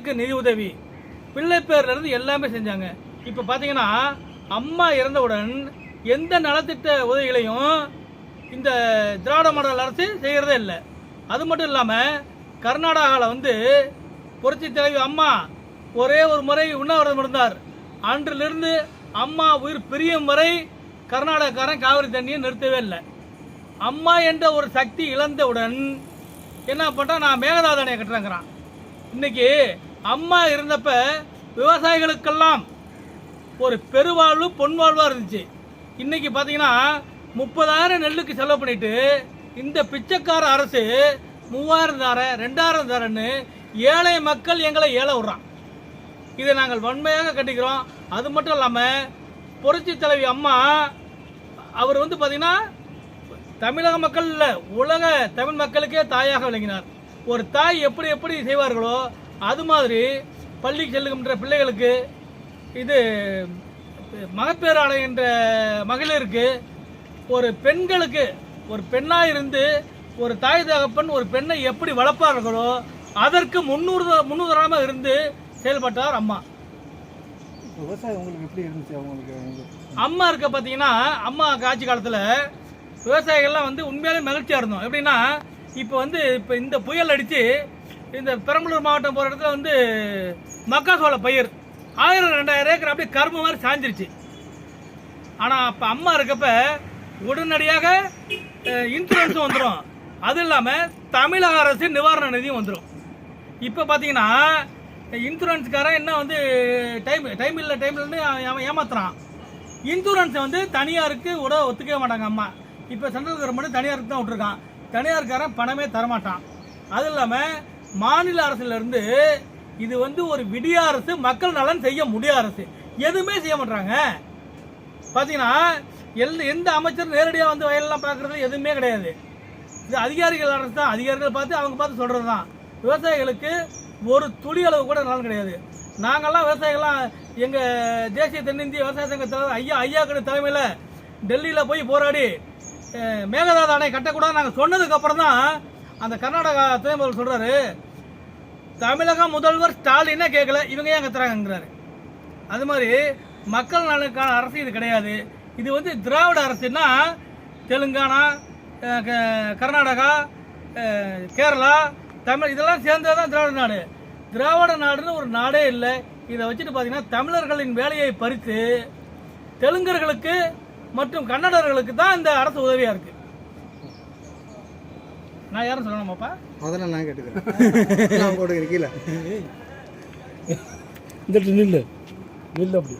விவசாயத்துக்கு நிதி உதவி. பிள்ளை பேர்ல இருந்து எல்லாமே செஞ்சாங்க. இப்போ பார்த்தீங்கன்னா அம்மா இறந்தவுடன் எந்த நலத்திட்ட உதவிகளையும் இந்த திராவிட மாடல் அரசு செய்கிறதே இல்லை. அது மட்டும் இல்லாமல் கர்நாடகாவில் வந்து புரட்சி தலைவி அம்மா ஒரே ஒரு முறை உண்ணாவிரதம் இருந்தார். அன்றிலிருந்து அம்மா உயிர் பிரியும் வரை கர்நாடகக்காரன் காவிரி தண்ணியை நிறுத்தவே இல்லை. அம்மா என்ற ஒரு சக்தி இழந்தவுடன் என்ன பண்ணால் நான் மேகதாது அணையை கட்டுறேங்கிறான். இன்னைக்கு அம்மா இருந்தப்ப விவசாயிகளுக்கெல்லாம் ஒரு பெருவாழ்வு பொன்வாழ்வாக இருந்துச்சு. இன்னைக்கு பார்த்தீங்கன்னா முப்பதாயிரம் நெல்லுக்கு செலவு பண்ணிட்டு இந்த பிச்சைக்கார அரசு மூவாயிரம் தரேன் ரெண்டாயிரம் தரேன்னு ஏழை மக்கள் எங்களை ஏழை விட்றான். இதை நாங்கள் வன்மையாக கண்டிக்கிறோம். அது மட்டும் இல்லாமல் புரட்சி தலைவி அம்மா அவர் வந்து பார்த்தீங்கன்னா தமிழக மக்கள் இல்லை உலக தமிழ் மக்களுக்கே தாயாக விளங்கினார். ஒரு தாய் எப்படி எப்படி செய்வார்களோ அது மாதிரி பள்ளிக்கு செல்லுகின்ற பிள்ளைகளுக்கு இது மகப்பேறு என்ற மகளிருக்கு ஒரு பெண்களுக்கு ஒரு பெண்ணாக இருந்து ஒரு தாய் தகப்பன் ஒரு பெண்ணை எப்படி வளர்ப்பார்களோ அதற்கு முன்னூறு முன்னுதாரணமாக இருந்து செயல்பட்டார் அம்மா. விவசாயம் உங்களுக்கு எப்படி இருந்துச்சு அவங்களுக்கு? அம்மா இருக்க பார்த்தீங்கன்னா அம்மா ஆட்சி காலத்தில் விவசாயிகள்லாம் வந்து உண்மையாலே மகிழ்ச்சியாக இருந்தோம். எப்படின்னா இப்போ வந்து இப்போ இந்த புயல் அடித்து இந்த பெரம்பலூர் மாவட்டம் போகிற இடத்துல வந்து மக்காசோள பயிர். ஆயிரம் ரெண்டாயிரம் ஏக்கர் அப்படியே கரும்பு மாதிரி சாஞ்சிருச்சு. ஆனால் அப்போ அம்மா இருக்கப்ப உடனடியாக இன்சூரன்ஸும் வந்துடும் அது இல்லாமல் தமிழக அரசு நிவாரண நிதியும் வந்துடும் இப்போ பார்த்தீங்கன்னா இன்சூரன்ஸ்காரன் என்ன வந்து டைம் டைம் இல்லை டைம்லன்னு அவன் ஏமாத்துறான். இன்சூரன்ஸை வந்து தனியாருக்கு விட ஒத்துக்கவே மாட்டாங்க அம்மா. இப்போ சென்ட்ரல் கவர்மெண்ட் தனியாருக்கு தான் விட்டுருக்கான். தனியாருக்காரன் பணமே தரமாட்டான். அது இல்லாமல் மாநில அரசுல இருந்து இது வந்து ஒரு விடிய அரசு மக்கள் நலன் செய்ய முடிய அரசு. எதுவுமே செய்ய மாட்டாங்க பார்த்தீங்கன்னா எந்த எந்த அமைச்சர் நேரடியாக வந்து வயலெல்லாம் பார்க்குறது எதுவுமே கிடையாது. இது அதிகாரிகள் அரசு தான். அதிகாரிகள் பார்த்து அவங்க பார்த்து சொல்கிறது தான் விவசாயிகளுக்கு ஒரு துளி அளவு கூட நலன் கிடையாது. நாங்கள்லாம் விவசாயிகள்லாம் எங்கள் தேசிய தென்னிந்திய விவசாய சங்க தலைவர் ஐயா ஐயா கடை தலைமையில் டெல்லியில் போய் போராடி மேகதாத மேகதாது அணை கட்டக்கூடாது நாங்கள் சொன்னதுக்கப்புறம் தான் அந்த கர்நாடகா துணை முதல்வர் சொல்கிறாரு தமிழக முதல்வர் ஸ்டாலினே கேட்கல? இவங்க ஏன் கத்துறாங்கிறாரு அது மாதிரி மக்கள் நலனுக்கான அரசு இது கிடையாது. இது வந்து திராவிட அரசுன்னா தெலுங்கானா க- கர்நாடகா கேரளா தமிழ் இதெல்லாம் சேர்ந்தது தான் திராவிட நாடு. திராவிட நாடுன்னு ஒரு நாடே இல்லை. இதை வச்சுட்டு பார்த்தீங்கன்னா தமிழர்களின் வேலையை பறித்து தெலுங்கர்களுக்கு மற்றும் கன்னடர்களுக்கு தான் இந்த அரசு உதவியாக இருக்குது நான் யாரும் சொல்லணுமாப்பா அதெல்லாம் நான் கேட்டுக்கிறேன். நான் போட்டுக்கிறேன் கீழே இந்த நில்லு. நில்லு அப்படி.